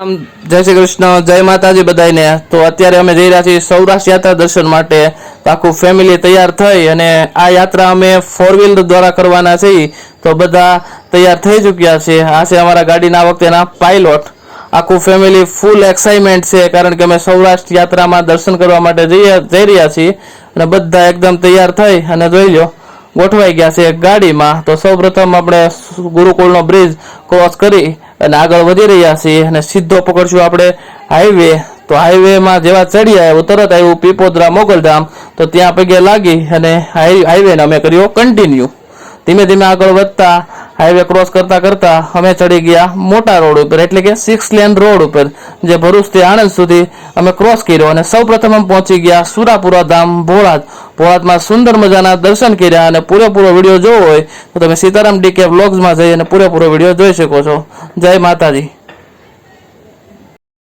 જય શ્રી કૃષ્ણ, જય માતાજી બધાને તો અત્યારે અમે જઈ રહ્યા છીએ સૌરાષ્ટ્ર યાત્રા દર્શન માટે. આખું ફેમિલી તૈયાર થઈ અને આ યાત્રા અમે ફોર વ્હીલર દ્વારા કરવાના છીએ. તો બધા તૈયાર થઈ ચૂક્યા છે. આ છે અમારા ગાડીના વખતેના પાયલોટ આખું ફેમિલી ફૂલ એક્સાઇટમેન્ટ છે, કારણ કે અમે સૌરાષ્ટ્ર યાત્રામાં દર્શન કરવા માટે જઈ જઈ રહ્યા છીએ. અને બધા એકદમ તૈયાર થઈ અને જોઈ લો, ગોઠવાઈ ગયા છે ગાડીમાં. તો સૌપ્રથમ આપણે ગુરુકુળનો બ્રિજ ક્રોસ કરી અને આગળ વધી રહ્યા છીએ અને સીધો પકડશું આપણે હાઈવે તો હાઈવેમાં જેવા ચડી આવ્યો તરત આવ્યું પીપોદરા મોગલધામ તો ત્યાં પગે લાગી અને હાઈવેને અમે કર્યો કન્ટિન્યુ ધીમે ધીમે આગળ વધતા હાઈવે ક્રોસ કરતા કરતા અમે ચડી ગયા મોટા રોડ ઉપર, એટલે કે સિક્સ લેન રોડ ઉપર, જે ભરૂચથી આણંદ સુધી અમે ક્રોસ કર્યો અને સૌપ્રથમ અમે પહોંચી ગયા સુરાપુરા ધામ ભોળાદ. ભોળાતમાં સુંદર મજાના દર્શન કર્યા અને પૂરેપૂરો વીડિયો જોવો હોય તો તમે સીતારામ ડીકે વ્લોગ્સમાં જઈ અને પૂરેપૂરો વીડિયો જોઈ શકો છો. જય માતાજી.